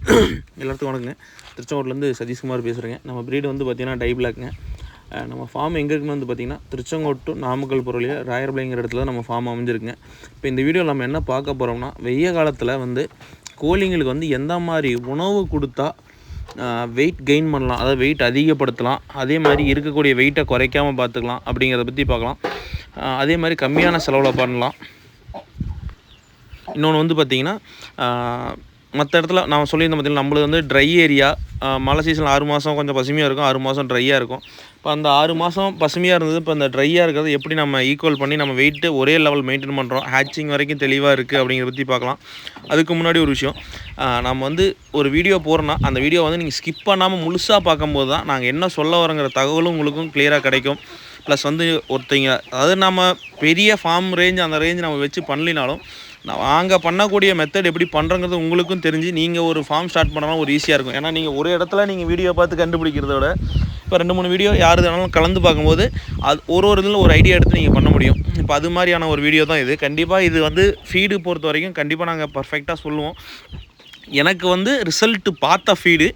எல்லாத்துக்கும் வணக்கங்க. திருச்செங்கோட்லேருந்து சதீஷ்குமார் பேசுகிறேங்க நம்ம ப்ரீடு வந்து பார்த்திங்கன்னா டை பிளாக்ங்க நம்ம ஃபார்ம் எங்கே இருக்குன்னு வந்து பார்த்திங்கன்னா திருச்செங்கோட் டு நாமக்கல் பொருளில் ராயர்பிளைங்கிற இடத்துல நம்ம ஃபார்ம் அமைஞ்சிருக்குங்க. இப்போ இந்த வீடியோவில் நம்ம என்ன பார்க்க போகிறோம்னா வெய்ய காலத்தில் வந்து கோழிங்களுக்கு வந்து எந்த மாதிரி உணவு கொடுத்தா வெயிட் கெயின் பண்ணலாம் அதாவது வெயிட் அதிகப்படுத்தலாம் அதே மாதிரி இருக்கக்கூடிய வெயிட்டை குறைக்காமல் பார்த்துக்கலாம் அப்படிங்கிறத பற்றி பார்க்கலாம். அதே மாதிரி கம்மியான செலவில் பண்ணலாம். இன்னொன்று வந்து பார்த்தீங்கன்னா மற்ற இடத்துல நான் சொல்லியிருந்தேன் பார்த்தீங்கன்னா நம்மளது வந்து ட்ரை ஏரியா மழை சீசன் ஆறு மாதம் கொஞ்சம் பசுமையாக இருக்கும் ஆறு மாதம் ட்ரையாக இருக்கும். இப்போ அந்த ஆறு மாதம் பசுமையாக இருந்தது இப்போ அந்த ட்ரையாக இருக்கிறது எப்படி நம்ம ஈக்குவல் பண்ணி நம்ம வெயிட்டு ஒரே லெவல் மெயின்டைன் பண்ணுறோம் ஹேச்சிங் வரைக்கும் தெளிவாக இருக்குது அப்படிங்கிறத பற்றி பார்க்கலாம். அதுக்கு முன்னாடி ஒரு விஷயம் நம்ம வந்து ஒரு வீடியோ போடுறோன்னா அந்த வீடியோ வந்து நீங்கள் ஸ்கிப் பண்ணாமல் முழுசாக பார்க்கும்போது தான் நாங்கள் என்ன சொல்ல வரோங்கிற தகவலும் உங்களுக்கும் கிளியராக கிடைக்கும். ப்ளஸ் வந்து ஒருத்தங்க அதாவது நம்ம பெரிய ஃபார்ம் ரேஞ்ச் அந்த ரேஞ்ச் நம்ம வச்சு பண்ணலினாலும் நாங்கள் பண்ணக்கூடிய மெத்தட் எப்படி பண்ணுறங்கிறது உங்களுக்கும் தெரிஞ்சு நீங்கள் ஒரு ஃபார்ம் ஸ்டார்ட் பண்ணாலும் ஒரு ஈஸியாக இருக்கும். ஏன்னா நீங்கள் ஒரு இடத்துல நீங்கள் வீடியோ பார்த்து கண்டுபிடிக்கிறத விட இப்போ ரெண்டு மூணு வீடியோ யார் வேணாலும் கலந்து பார்க்கும்போது அது ஒரு ஒரு இதில் ஒரு ஐடியா எடுத்து நீங்கள் பண்ண முடியும். இப்போ அது மாதிரியான ஒரு வீடியோ தான் இது. கண்டிப்பாக இது வந்து ஃபீடு பொறுத்த வரைக்கும் கண்டிப்பாக நாங்கள் பர்ஃபெக்டாக சொல்லுவோம். எனக்கு வந்து ரிசல்ட்டு பார்த்த ஃபீடு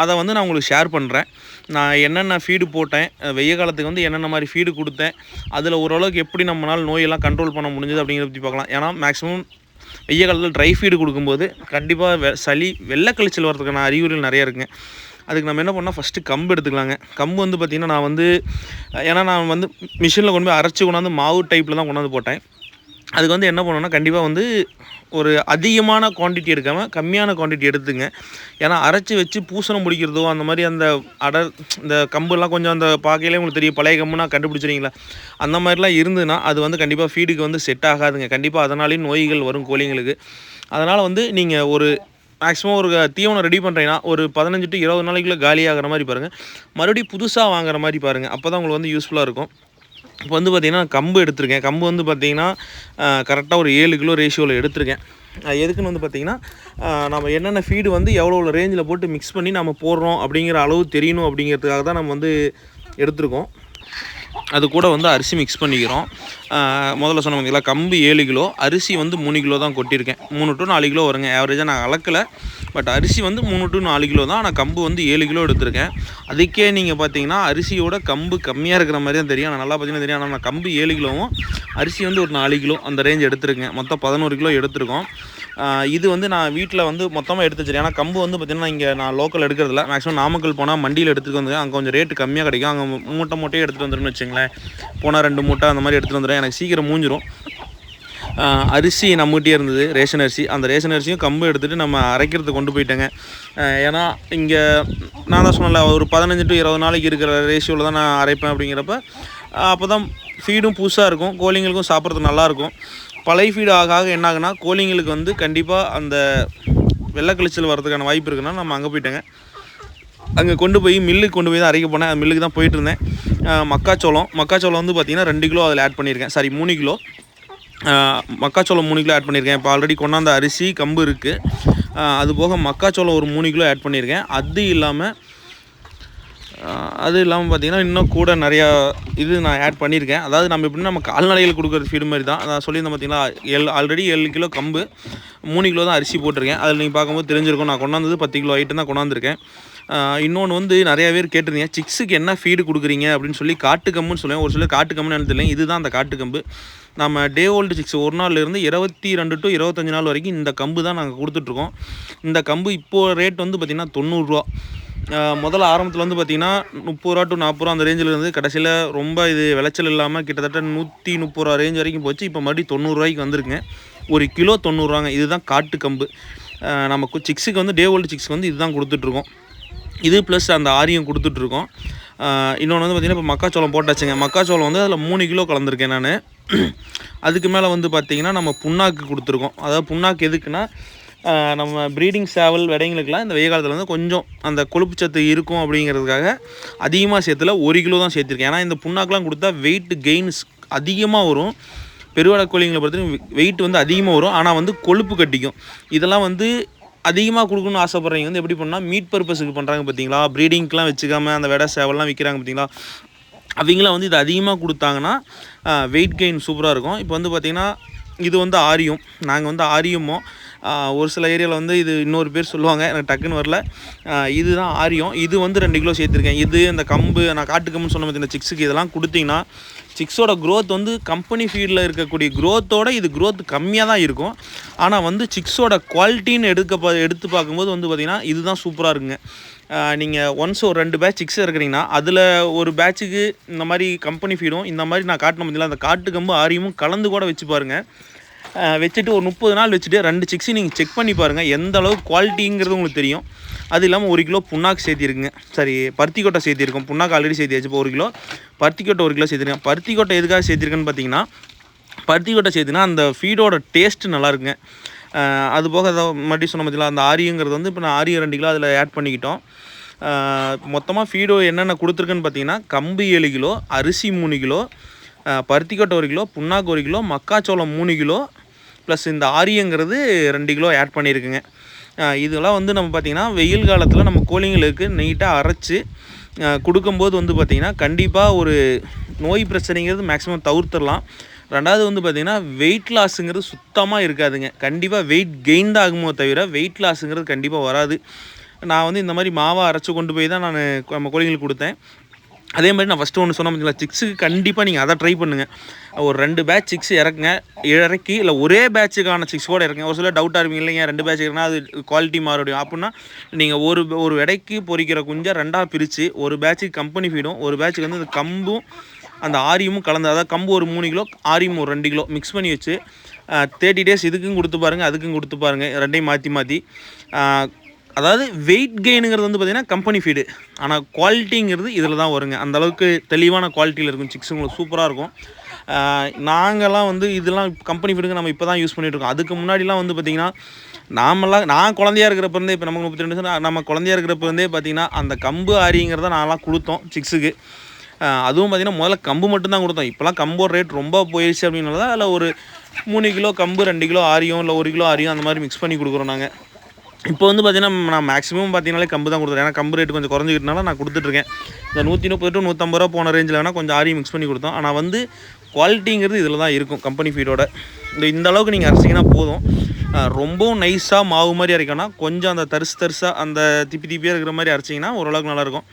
அதை வந்து நான் உங்களுக்கு ஷேர் பண்ணுறேன் நான் என்னென்ன ஃபீடு போட்டேன் வெய்ய காலத்துக்கு வந்து என்னென்ன மாதிரி ஃபீடு கொடுத்தேன் அதில் ஓரளவுக்கு எப்படி நம்மளால் நோயெல்லாம் கண்ட்ரோல் பண்ண முடிஞ்சது அப்படிங்கிறத பற்றி பார்க்கலாம். ஏன்னா மேக்ஸிமம் வெய்ய காலத்தில் ட்ரை ஃபீடு கொடுக்கும்போது கண்டிப்பாக வெ சளி வெள்ளக்கழிச்சல் வரதுக்கான அறிகுறிகள் நிறைய இருக்குங்க. அதுக்கு நம்ம என்ன பண்ணால் ஃபஸ்ட்டு கம்பு எடுத்துக்கலாங்க. கம்பு வந்து பார்த்திங்கன்னா நான் வந்து ஏன்னா நான் வந்து மிஷினில் கொண்டு போய் அரைச்சி கொண்டாந்து மாவு டைப்பில் தான் கொண்டாந்து போட்டேன். அதுக்கு வந்து என்ன பண்ணோன்னா கண்டிப்பாக வந்து ஒரு அதிகமான குவாண்டிட்டி எடுக்காமல் கம்மியான குவான்டிட்டி எடுத்துங்க. ஏன்னா அரைச்சி வச்சு பூசணம் பிடிக்கிறதோ அந்த மாதிரி அந்த அடர் இந்த கம்புலாம் கொஞ்சம் அந்த பார்க்கையிலே உங்களுக்கு தெரியும் பழைய கம்புனா கண்டுபிடிச்சிருங்களா அந்த மாதிரிலாம் இருந்ததுன்னா அது வந்து கண்டிப்பாக ஃபீடுக்கு வந்து செட் ஆகாதுங்க. கண்டிப்பாக அதனாலேயும் நோய்கள் வரும் கோழிங்களுக்கு. அதனால் வந்து நீங்கள் ஒரு மேக்ஸிமம் ஒரு தீவனம் ரெடி பண்ணுறீங்கன்னா ஒரு பதினஞ்சு டு இருபது நாளைக்குள்ளே காலி ஆகிற மாதிரி பாருங்கள் மறுபடியும் புதுசாக வாங்குற மாதிரி பாருங்கள் அப்போ தான் உங்களுக்கு வந்து யூஸ்ஃபுல்லாக இருக்கும். இப்போ வந்து பார்த்திங்கன்னா கம்பு எடுத்திருக்கேன். கம்பு வந்து பார்த்திங்கன்னா கரெக்டாக ஒரு ஏழு கிலோ ரேஷியோவில் எடுத்திருக்கேன். எதுக்குன்னு வந்து பார்த்திங்கன்னா நம்ம என்னென்ன ஃபீடு வந்து எவ்வளோ எவ்வளோ ரேஞ்சில் போட்டு மிக்ஸ் பண்ணி நம்ம போடுறோம் அப்படிங்கிற அளவு தெரியணும் அப்படிங்கிறதுக்காக தான் நம்ம வந்து எடுத்திருக்கோம். அது கூட வந்து அரிசி மிக்ஸ் பண்ணிக்கிறோம். முதல்ல சொன்ன பார்த்தீங்களா கம்பு ஏழு கிலோ அரிசி வந்து மூணு கிலோ தான் கொட்டியிருக்கேன். மூணு டு நாலு கிலோ வருங்க. ஆவரேஜாக நான் அளக்கலை. பட் அரிசி வந்து மூணு டு நாலு கிலோ தான். ஆனால் கம்பு வந்து ஏழு கிலோ எடுத்திருக்கேன். அதுக்கே நீங்கள் பார்த்தீங்கன்னா அரிசியோட கம்பு கம்மியாக இருக்கிற மாதிரி தான் தெரியும். ஆனால் நல்லா பார்த்தீங்கன்னா தெரியும். ஆனால் நான் கம்பு ஏழு கிலோவும் அரிசி வந்து ஒரு நாலு கிலோ அந்த ரேஞ்ச் எடுத்திருக்கேன். மொத்தம் பதினோரு கிலோ எடுத்திருக்கோம். இது வந்து நான் வீட்டில் வந்து மொத்தமாக எடுத்து வச்சிருக்கேன். ஏன்னா கம்பு வந்து பார்த்திங்கன்னா இங்கே நான் லோக்கல் எடுக்கிறதில்ல. மேக்ஸிமம் நாமக்கல் போனால் மண்டியில் எடுத்துகிட்டு வந்து அங்கே கொஞ்சம் ரேட்டு கம்மியாக கிடைக்கும். அங்கே மூட்டை மூட்டையே எடுத்துகிட்டு வந்துருன்னு வச்சுங்களேன் போனால் ரெண்டு மூட்டை அந்த மாதிரி எடுத்துகிட்டு வந்துடுறேன் எனக்கு சீக்கிரம் மூஞ்சிரும். அரிசி நம்மகிட்டே இருந்தது ரேஷன் அரிசி. அந்த ரேஷன் அரிசியும் கம்பு எடுத்துகிட்டு நம்ம அரைக்கிறதுக்கு கொண்டு போயிட்டேங்க. ஏன்னா இங்கே நான் தான் சொன்னல ஒரு பதினஞ்சு டு இருபது நாளைக்கு இருக்கிற ரேஷியோவில் தான் நான் அரைப்பேன் அப்படிங்கிறப்ப அப்போ தான் ஃபீடும் புதுசாக இருக்கும். கோழிங்களுக்கும் சாப்பிட்றதுக்கு நல்லாயிருக்கும் பழைய ஃபீடு ஆக ஆக என்ன ஆகுனா கோழிங்களுக்கு வந்து கண்டிப்பாக அந்த வெள்ளை வரதுக்கான வாய்ப்பு இருக்குன்னா நம்ம அங்கே போயிட்டேங்க. அங்கே கொண்டு போய் மில்லுக்கு கொண்டு போய் தான் அரைக்க போனேன். அந்த மில்லுக்கு தான் போயிட்டு இருந்தேன். மக்காச்சோளம். மக்காச்சோளம் வந்து பார்த்திங்கன்னா ரெண்டு கிலோ அதில் ஆட் பண்ணியிருக்கேன் சாரி மூணு கிலோ. மக்காச்சோளம் மூணு கிலோ ஆட் பண்ணியிருக்கேன் இப்போ ஆல்ரெடி கொண்டாந்த அரிசி கம்பு இருக்குது அது போக மக்காச்சோளம் ஒரு மூணு கிலோ ஆட் பண்ணியிருக்கேன் அது இல்லாமல் அது இல்லாமல் பார்த்தீங்கன்னா இன்னும் கூட நிறையா இது நான் ஆட் பண்ணியிருக்கேன். அதாவது நம்ம எப்படின்னா நம்ம கால்நடைகள் கொடுக்குற ஃபீடு மாதிரி தான். நான் சொல்லியிருந்தேன் பார்த்தீங்களா ஏழு ஆல்ரெடி ஏழு கிலோ கம்பு மூணு கிலோ தான் அரிசி போட்டிருக்கேன். அதில் நீங்கள் பார்க்கும்போது தெரிஞ்சிருக்கும். நான் கொண்டாந்தது பத்து கிலோ ஐட்டம் தான் கொண்டாந்துருக்கேன். இன்னொன்று வந்து நிறைய பேர் கேட்டிருந்தீங்க சிக்ஸுக்கு என்ன ஃபீடு கொடுக்குறீங்க அப்படின்னு சொல்லி காட்டுக்கம்புன்னு சொல்லுவேன். ஒரு சில காட்டுக்கம்புன்னு எனக்கு தெரியல. இதுதான் அந்த காட்டுக்கம்பு நம்ம டே ஓல்டு சிக்ஸ் ஒரு நாள்லேருந்து இருபத்தி ரெண்டு டு இருபத்தஞ்சு நாள் வரைக்கும் இந்த கம்பு தான் நாங்கள் கொடுத்துட்ருக்கோம். இந்த கம்பு இப்போது ரேட் வந்து பார்த்திங்கன்னா தொண்ணூறுரூவா முதல்ல ஆரம்பத்தில் வந்து பார்த்திங்கன்னா முப்பது ரூபா டு நாற்பது ரூபா அந்த ரேஞ்சில் இருந்து கடைசியில் ரொம்ப இது விளைச்சல் இல்லாமல் கிட்டத்தட்ட நூற்றி முப்பது ரூபா ரேஞ்ச் வரைக்கும் போச்சு. இப்போ மறுபடியும் தொண்ணூறுரூவாய்க்கு வந்திருக்குங்க ஒரு கிலோ தொண்ணூறுரூவாங்க இதுதான் காட்டு கம்பு. நம்ம சிக்ஸுக்கு வந்து டே ஓல்டு சிக்ஸ்க்கு வந்து இதுதான் கொடுத்துட்ருக்கோம். இது ப்ளஸ் அந்த ஆரியம் கொடுத்துட்ருக்கோம். இன்னொன்று வந்து பார்த்திங்கன்னா இப்போ மக்காச்சோளம் போட்டாச்சுங்க. மக்காச்சோளம் வந்து அதில் மூணு கிலோ கலந்துருக்கேன் நான். அதுக்கு மேலே வந்து பார்த்திங்கன்னா நம்ம புண்ணாக்கு கொடுத்துருக்கோம். அதாவது புண்ணாக்கு எதுக்குன்னா நம்ம ப்ரீடிங் சேவல் விடைங்களுக்கெல்லாம் இந்த வெய்ய காலத்தில் வந்து கொஞ்சம் அந்த கொழுப்பு சத்து இருக்கும் அப்படிங்கிறதுக்காக அதிகமாக சேர்த்துல ஒரு கிலோ தான் சேர்த்துருக்கேன். ஏன்னா இந்த புண்ணாக்கெலாம் கொடுத்தா வெயிட் கெயின்ஸ் அதிகமாக வரும். பெருவடை கோழிங்களை பொறுத்தவரைக்கும் வெயிட் வந்து அதிகமாக வரும். ஆனால் வந்து கொழுப்பு கட்டிக்கும். இதெல்லாம் வந்து அதிகமாக கொடுக்கணும்னு ஆசைப்பட்றவங்க வந்து எப்படி பண்ணால் மீட் பர்பஸுக்கு பண்ணுறாங்க பார்த்தீங்களா ப்ரீடிங்க்கெலாம் வச்சுக்காம அந்த வெடை சேவல்லாம் விற்கிறாங்க பார்த்தீங்களா அவங்களாம் வந்து இது அதிகமாக கொடுத்தாங்கன்னா வெயிட் கெயின் சூப்பராக இருக்கும். இப்போ வந்து பார்த்திங்கன்னா இது வந்து ஆரியம். நாங்கள் வந்து ஆரியமோ ஒரு சில ஏரியாவில் வந்து இது இன்னொரு பேர் சொல்லுவாங்க எனக்கு டக்குன்னு வரல. இதுதான் ஆரியம். இது வந்து ரெண்டு கிலோ சேர்த்துருக்கேன். இது இந்த கம்பு நான் காட்டு கம்புன்னு சொன்ன பார்த்தீங்கன்னா சிக்ஸுக்கு இதெல்லாம் கொடுத்தீங்கன்னா சிக்ஸோட க்ரோத் வந்து கம்பெனி ஃபீல்டில் இருக்கக்கூடிய க்ரோத்தோட இது க்ரோத் கம்மியாக தான் இருக்கும். ஆனால் வந்து சிக்ஸோட குவாலிட்டின்னு எடுக்க பா எடுத்து பார்க்கும்போது வந்து பார்த்திங்கன்னா இதுதான் சூப்பராக இருக்குங்க. நீங்கள் ஒன்ஸ் ஒரு ரெண்டு பேட்ச் சிக்ஸ் இருக்கிறீங்கன்னா அதில் ஒரு பேட்சுக்கு இந்த மாதிரி கம்பெனி ஃபீடும் இந்த மாதிரி நான் காட்டின முடியல அந்த காட்டு கம்பு ஆரியமும் கலந்து கூட வச்சு பாருங்கள் வச்சுட்டு ஒரு முப்பது நாள் வச்சுட்டு ரெண்டு சிக்ஸையும் நீங்கள் செக் பண்ணி பாருங்கள் எந்த அளவுக்கு குவாலிட்டிங்கிறது உங்களுக்கு தெரியும். அது இல்லாமல் ஒரு கிலோ புண்ணாக்கு சேர்த்திருக்குங்க சரி பருத்தி கொட்டை சேர்த்திருக்கோம் புண்ணாக்கு ஆல்ரெடி சேர்த்து இப்போ ஒரு கிலோ பருத்தி கொட்டை ஒரு கிலோ சேர்த்திருக்கேன் பருத்தி கொட்டை எதுக்காக சேர்த்திருக்கேன்னு பார்த்தீங்கன்னா பருத்தி கொட்டை சேர்த்தினா அந்த ஃபீடோட டேஸ்ட் நல்லாயிருக்குங்க அது போக அதை மறுபடியும் சொன்ன பார்த்தீங்களா அந்த ஆரியங்கிறது வந்து இப்போ நான் ஆரியம் ரெண்டு கிலோ அதில் ஆட் பண்ணிக்கிட்டோம். மொத்தமாக ஃபீடோ என்னென்ன கொடுத்துருக்குன்னு பார்த்தீங்கன்னா கம்பு ஏழு கிலோ அரிசி மூணு கிலோ பருத்திக்கொட்டை ஒரு கிலோ புண்ணாக்கு ஒரு கிலோ மக்காச்சோளம் மூணு கிலோ ப்ளஸ் இந்த ஆரியங்கிறது ரெண்டு கிலோ ஆட் பண்ணியிருக்குங்க. இதெல்லாம் வந்து நம்ம பார்த்திங்கன்னா வெயில் காலத்தில் நம்ம கோழிங்களுக்கு நீட்டாக அரைச்சி கொடுக்கும்போது வந்து பார்த்திங்கன்னா கண்டிப்பாக ஒரு நோய் பிரச்சனைங்கிறது மேக்ஸிமம் தவிர்த்துடலாம். ரெண்டாவது வந்து பார்த்திங்கன்னா வெயிட் லாஸுங்கிறது சுத்தமாக இருக்காதுங்க. கண்டிப்பாக வெயிட் கெயின் தான் ஆகுமோ தவிர வெயிட் லாஸுங்கிறது கண்டிப்பாக வராது. நான் வந்து இந்த மாதிரி மாவை அரைச்சி கொண்டு போய் தான் நான் நம்ம கோழிங்களுக்கு கொடுத்தேன். அதே மாதிரி நான் ஃபஸ்ட்டு ஒன்று சொன்ன பார்த்தீங்களா சிக்ஸுக்கு கண்டிப்பாக நீங்கள் அதை ட்ரை பண்ணுங்கள் ஒரு ரெண்டு பேட்ச் சிக்ஸ் இறக்குங்க இறக்கி இல்லை ஒரே பேட்சுக்கான சிக்ஸ் கூட இறக்குங்க. ஒரு சில டவுட்டாக இருப்பீங்க இல்லைங்க ரெண்டு பேட்ச் இருக்குன்னா அது குவாலிட்டி மாறும் அப்படின்னா நீங்கள் ஒரு ஒரு எடைக்கு பொரிக்கிற குஞ்சை ரெண்டாக பிரித்து ஒரு பேட்சுக்கு கம்பெனி ஃபீடும் ஒரு பேட்சுக்கு வந்து இந்த கம்பும் அந்த ஆரியமும் கலந்து அதாவது கம்பு ஒரு மூணு கிலோ ஆரியம் ஒரு ரெண்டு கிலோ மிக்ஸ் பண்ணி வச்சு தேர்ட்டி டேஸ் இதுக்கும் கொடுத்து பாருங்கள் அதுக்கும் கொடுத்து பாருங்கள் ரெண்டையும் மாற்றி மாற்றி அதாவது வெயிட் கெயினுங்கிறது வந்து பார்த்திங்கன்னா கம்பெனி ஃபீடு ஆனால் குவாலிட்டிங்கிறது இதில் தான் வருங்க. அந்தளவுக்கு தெளிவான குவாலிட்டியில் இருக்கும். சிக்ஸ் உங்களுக்கு சூப்பராக இருக்கும். நாங்கள்லாம் வந்து இதெல்லாம் கம்பெனி ஃபீடுங்க நம்ம இப்போ தான் யூஸ் பண்ணிகிட்ருக்கோம் அதுக்கு முன்னாடிலாம் வந்து பார்த்திங்கன்னா நாமெல்லாம் நான் குழந்தையா இருக்கிறப்ப இருந்தே இப்போ நமக்கு முப்பத்தி ரெண்டு நம்ம குழந்தையா இருக்கிறப்ப இருந்தே பார்த்திங்கன்னா அந்த கம்பு ஆரிங்கிறத நான்லாம் கொடுத்தோம் சிக்ஸுக்கு அதுவும் பார்த்திங்கன்னா முதல்ல கம்பு மட்டும்தான் கொடுத்தோம். இப்போலாம் கம்போட ரேட் ரொம்ப போயிடுச்சு அப்படின்னால அதில் ஒரு மூணு கிலோ கம்பு ரெண்டு கிலோ ஆரியும் இல்லை ஒரு கிலோ ஆரியும் அந்த மாதிரி மிக்ஸ் பண்ணி கொடுக்குறோம் நாங்கள் இப்போ வந்து பார்த்தீங்கன்னா நான் மேக்ஸிமம் பார்த்தீங்கனாலே கம்பு தான் கொடுத்துருக்கேன். ஏன்னா கம்பு ரேட்டு கொஞ்சம் குறைஞ்சிக்கிட்டனால நான் கொடுத்துட்ருக்கேன். இந்த நூற்றி முப்பது டு நூற்றம்பது ரூபா போன ரேஞ்சில் வேணால் கொஞ்சம் ஆரி மிக்ஸ் பண்ணி கொடுத்தோம். ஆனால் வந்து குவாலிட்டிங்கிறது இதில் தான் இருக்கும் கம்பெனி ஃபீடோட இந்த இந்த அளவுக்கு நீங்கள் அரைச்சிங்கன்னா போதும். ரொம்பவும் நைஸாக மாவு மாதிரி அரைக்கணும்னா கொஞ்சம் அந்த தரிசு தரிசாக அந்த திப்பி திப்பியாக இருக்கிற மாதிரி அரைச்சிங்கன்னா ஓரளவுக்கு நல்லாயிருக்கும்.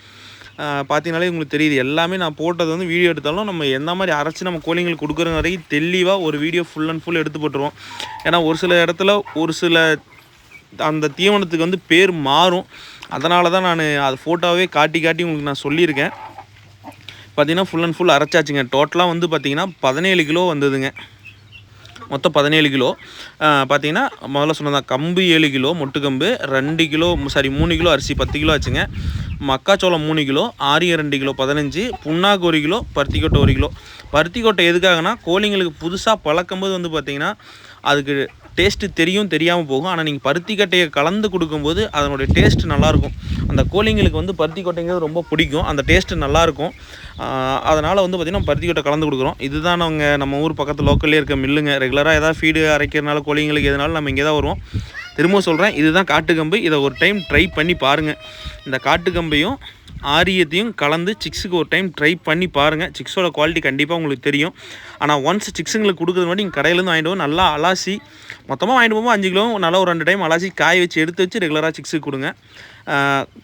பார்த்தீங்கனாலே உங்களுக்கு தெரியுது. எல்லாமே நான் போட்டது வந்து வீடியோ எடுத்தாலும் நம்ம எந்த மாதிரி அரைச்சி நம்ம கோழிங்களுக்கு கொடுக்குற வரைக்கும் தெளிவாக ஒரு வீடியோ ஃபுல் அண்ட் ஃபுல் எடுத்து போட்டுருவோம். ஏன்னா ஒரு சில இடத்துல ஒரு சில அந்த தீவனத்துக்கு வந்து பேர் மாறும். அதனால தான் நான் அது ஃபோட்டோவே காட்டி காட்டி உங்களுக்கு நான் சொல்லியிருக்கேன். பார்த்தீங்கன்னா ஃபுல் அண்ட் ஃபுல் அரைச்சாச்சுங்க. டோட்டலாக வந்து பார்த்திங்கன்னா பதினேழு கிலோ வந்ததுங்க. மொத்தம் பதினேழு கிலோ. பார்த்தீங்கன்னா முதல்ல சொன்னதான் கம்பு ஏழு கிலோ மொட்டு கம்பு ரெண்டு கிலோ சாரி மூணு கிலோ அரிசி பத்து கிலோ ஆச்சுங்க. மக்காச்சோளம் மூணு கிலோ ஆரிய ரெண்டு கிலோ பதினஞ்சு புண்ணாக்கு ஒரு கிலோ பருத்தி கொட்டை ஒரு கிலோ. பருத்தி கொட்டை எதுக்காகனா கோழிங்களுக்கு புதுசாக பழக்கும்போது வந்து பார்த்திங்கன்னா அதுக்கு டேஸ்ட்டு தெரியும் தெரியாமல் போகும். ஆனால் நீங்கள் பருத்தி கட்டையை கலந்து கொடுக்கும்போது அதனுடைய டேஸ்ட் நல்லாயிருக்கும். அந்த கோழிங்களுக்கு வந்து பருத்தி கொட்டைங்கிறது ரொம்ப பிடிக்கும். அந்த டேஸ்ட்டு நல்லாயிருக்கும். அதனால் வந்து பார்த்திங்கன்னா பருத்தி கொட்டை கலந்து கொடுக்குறோம். இதுதான் நாங்கள் நம்ம ஊர் பக்கத்து லோக்கல்லே இருக்க மில்லுங்க. ரெகுலராக ஏதாவது ஃபீடு அரைக்கிறனால கோழிங்களுக்கு எதனாலும் நம்ம இங்கே தான் வருவோம். திரும்ப சொல்கிறேன் இதுதான் காட்டுக்கம்பு. இதை ஒரு டைம் ட்ரை பண்ணி பாருங்கள் இந்த காட்டுக்கம்பையும் ஆரியத்தையும் கலந்து சிக்ஸுக்கு ஒரு டைம் ட்ரை பண்ணி பாருங்கள் சிக்ஸோட குவாலிட்டி கண்டிப்பாக உங்களுக்கு தெரியும். ஆனால் ஒன்ஸ் சிக்ஸுங்களுக்கு கொடுக்குறது மட்டும் நீங்கள் கடையிலேருந்து வாங்கிட்டு போய் நல்லா அலாசி மொத்தமாக வாங்கிட்டு போகும்போது அஞ்சு கிலோ நல்லா ஒரு ரெண்டு டைம் அலாசி காய வச்சு எடுத்து வச்சு ரெகுலராக சிக்ஸுக்கு கொடுங்க.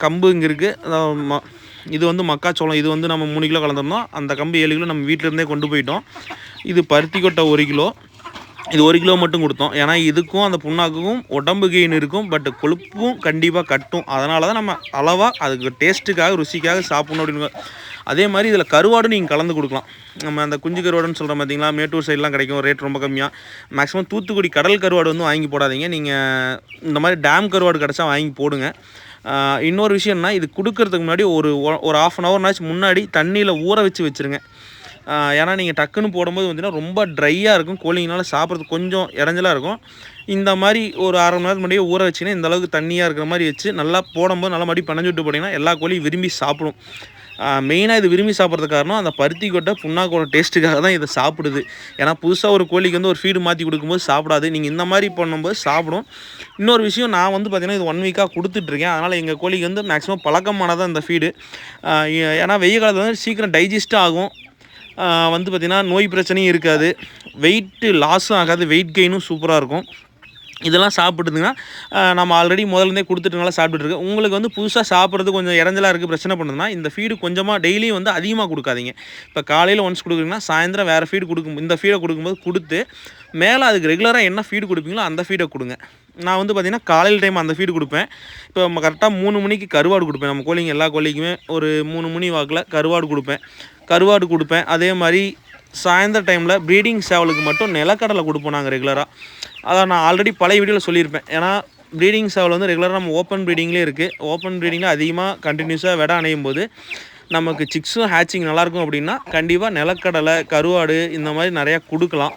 கம்பு இங்கே இருக்குது இது வந்து மக்காச்சோளம். இது வந்து நம்ம மூணு கிலோ கலந்துருந்தோம். அந்த கம்பு ஏழு கிலோ நம்ம வீட்டிலேருந்தே கொண்டு போயிட்டோம். இது பருத்தி கொட்டை ஒரு கிலோ. இது ஒரு கிலோ மட்டும் கொடுத்தோம். ஏன்னா இதுக்கும் அந்த புண்ணாக்குக்கும் உடம்பு கெயின் இருக்கும். பட் கொழுப்பும் கண்டிப்பாக கட்டும். அதனால தான் நம்ம அளவாக அதுக்கு டேஸ்ட்டுக்காக ருசிக்காக சாப்பிடணும் அப்படின்னு அதே மாதிரி இதில் கருவாடு நீங்கள் கலந்து கொடுக்கலாம். நம்ம அந்த குஞ்சு கருவாடுன்னு சொல்கிறோம் பார்த்தீங்களா மேட்டூர் சைட்லாம் கிடைக்கும். ரேட் ரொம்ப கம்மியாக மேக்ஸிமம் தூத்துக்குடி கடல் கருவாடு வந்து வாங்கி போடாதீங்க. நீங்கள் இந்த மாதிரி டேம் கருவாடு கிடச்சா வாங்கி போடுங்க. இன்னொரு விஷயம்னா இது கொடுக்கறதுக்கு முன்னாடி ஒரு ஒரு ஆஃப் அன் ஹவர்னாச்சும் முன்னாடி தண்ணியில் ஊற வச்சு வச்சுருங்க. ஏன்னா நீங்கள் டக்குன்னு போடும்போது பார்த்தீங்கன்னா ரொம்ப ட்ரையாக இருக்கும். கோழிங்கனால சாப்பிட்றது கொஞ்சம் இறஞ்சலாக இருக்கும். இந்த மாதிரி ஒரு அரை மணி நேரத்துக்கு முன்னாடியே ஊற வச்சிங்கன்னா இந்த அளவுக்கு தண்ணியாக இருக்கிற மாதிரி வச்சு நல்லா போடும்போது நல்லா மறுபடியும் பனஞ்சு விட்டு போட்டிங்கன்னா எல்லா கோழியும் விரும்பி சாப்பிடும். மெயினாக இது விரும்பி சாப்பிட்றதுக்கு காரணம் அந்த பருத்தி கொட்டை புண்ணாக்கோட டேஸ்ட்டுக்காக தான் இதை சாப்பிடுது. ஏன்னா புதுசாக ஒரு கோழிக்கு வந்து ஒரு ஃபீடு மாற்றி கொடுக்கும்போது சாப்பிடாது. நீங்கள் இந்த மாதிரி பண்ணும்போது சாப்பிடும். இன்னொரு விஷயம் நான் வந்து பார்த்திங்கன்னா இது ஒன் வீக்காக கொடுத்துட்ருக்கேன். அதனால் எங்கள் கோழிக்கு வந்து மேக்ஸிமம் பழக்கமானதான் இந்த ஃபீடு ஏன்னா வெயில் காலத்தில் வந்து சீக்கிரம் டைஜஸ்ட் ஆகும். வந்து பார்த்திங்கன்னா நோய் பிரச்சனையும் இருக்காது. வெயிட்டு லாஸும் ஆகாது. வெயிட் கெயினும் சூப்பராக இருக்கும். இதெல்லாம் சாப்பிட்டுதுங்கன்னா நம்ம ஆல்ரெடி முதல்லேருந்தே கொடுத்துட்டுனால சாப்பிட்டுருக்கு உங்களுக்கு வந்து புதுசாக சாப்பிட்றது கொஞ்சம் இறஞ்சலாக இருக்குது பிரச்சனை பண்ணுதுன்னா இந்த ஃபீடு கொஞ்சமாக டெய்லியும் வந்து அதிகமாக கொடுக்காதீங்க. இப்போ காலையில் ஒன்ஸ் கொடுக்குறீங்கன்னா சாயந்தரம் வேறு ஃபீடு கொடுக்கும் இந்த ஃபீடை கொடுக்கும்போது கொடுத்து மேலே அதுக்கு ரெகுலராக என்ன ஃபீடு கொடுப்பீங்களோ அந்த ஃபீடை கொடுங்க. நான் வந்து பார்த்திங்கன்னா காலையில் டைம் அந்த ஃபீடு கொடுப்பேன். இப்போ நம்ம கரெக்டாக மூணு மணிக்கு கருவாடு கொடுப்பேன். நம்ம கோழிங்க எல்லா கோழிக்குமே ஒரு மூணு மணி வாக்கில் கருவாடு கொடுப்பேன். கருவாடு கொடுப்பேன். அதே மாதிரி சாயந்தர டைமில் ப்ரீடிங் சேவலுக்கு மட்டும் நிலக்கடலை கொடுப்போம் நாங்கள் ரெகுலராக அதை நான் ஆல்ரெடி பழைய வீடியோவில் சொல்லியிருப்பேன். ஏன்னா ப்ரீடிங் சேவல் வந்து ரெகுலராக நம்ம ஓப்பன் ப்ரீடிங்லேயே இருக்குது ஓப்பன் ப்ரீடிங்கில் அதிகமாக கண்டினியூஸாக விட அணையும் போது நமக்கு சிக்ஸும் ஹேச்சிங் நல்லாயிருக்கும் அப்படின்னா கண்டிப்பாக நிலக்கடலை கருவாடு இந்த மாதிரி நிறையா கொடுக்கலாம்.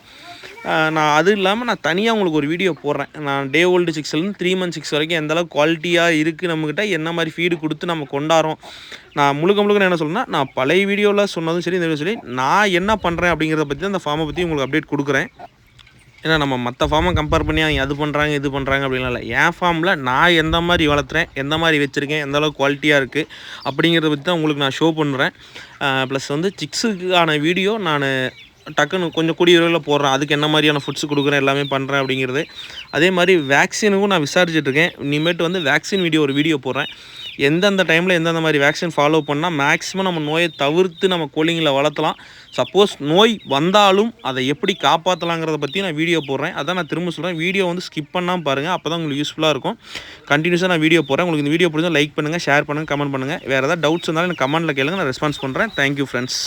நான் அது இல்லாமல் நான் தனியாக உங்களுக்கு ஒரு வீடியோ போடுறேன். நான் டே ஓல்டு சிக்ஸ்லேருந்து த்ரீ மந்த் சிக்ஸ் வரைக்கும் எந்தளவுக்கு குவாலிட்டியாக இருக்குது நம்மக்கிட்ட என்ன மாதிரி ஃபீடு கொடுத்து நம்ம கொண்டாடுறோம். நான் முழுக்க முழுக்க நான் என்ன சொல்லணும்னா நான் பழைய வீடியோவில் சொன்னதும் சரி இந்த video சரி நான் என்ன பண்ணுறேன் அப்படிங்கிறத பற்றி அந்த ஃபார்மை பற்றி உங்களுக்கு அப்டேட் கொடுக்குறேன். ஏன்னா நம்ம மற்ற ஃபார்மை கம்பேர் பண்ணி அவங்க அது பண்ணுறாங்க இது பண்ணுறாங்க அப்படின்லாம் இல்லை. என் ஃபார்மில் நான் எந்த மாதிரி வளர்த்துறேன் எந்த மாதிரி வச்சுருக்கேன் எந்த அளவுக்கு குவாலிட்டியாக இருக்குது அப்படிங்கிறத பற்றி தான் உங்களுக்கு நான் ஷோ பண்ணுறேன் ப்ளஸ் வந்து சிக்ஸுக்கான வீடியோ நான் டக்குன்னு கொஞ்சம் கூடிய விரைவில் போடுறேன். அதுக்கு என்ன மாதிரியான ஃபுட்ஸ் கொடுக்குறேன் எல்லாமே பண்ணுறேன் அப்படிங்கிறது. அதே மாதிரி வேக்சினுக்கும் நான் விசாரிச்சுட்ருக்கேன் இனிமேட்டு வந்து வேக்சின் வீடியோ ஒரு வீடியோ போடுறேன். எந்தெந்த டைமில் எந்தெந்த மாதிரி வேக்சின் ஃபாலோ பண்ணால் மேக்ஸிமம் நம்ம நோயை தவிர்த்து நம்ம கோழிங்களை வளர்த்தலாம். சப்போஸ் நோய் வந்தாலும் அதை எப்படி காப்பாற்றலாங்கிறத பற்றி நான் வீடியோ போடுறேன். அதான் நான் திரும்ப சொல்கிறேன் வீடியோ வந்து ஸ்கிப் பண்ணாமல் பாருங்கள் அப்போ தான் உங்களுக்கு யூஸ்ஃபுல்லாக இருக்கும். கண்டினியூஸாக நான் வீடியோ போடுறேன். உங்களுக்கு இந்த வீடியோ பிடிச்சா லைக் பண்ணுங்கள் ஷேர் பண்ணுங்கள் கமெண்ட் பண்ணுங்கள் வேறு ஏதாவது டவுட்ஸ் இருந்தாலும் எனக்கு கமெண்ட்டில் கேளுங்க. நான் ரெஸ்பான்ஸ் பண்ணுறேன் தேங்க்யூ ஃப்ரெண்ட்ஸ்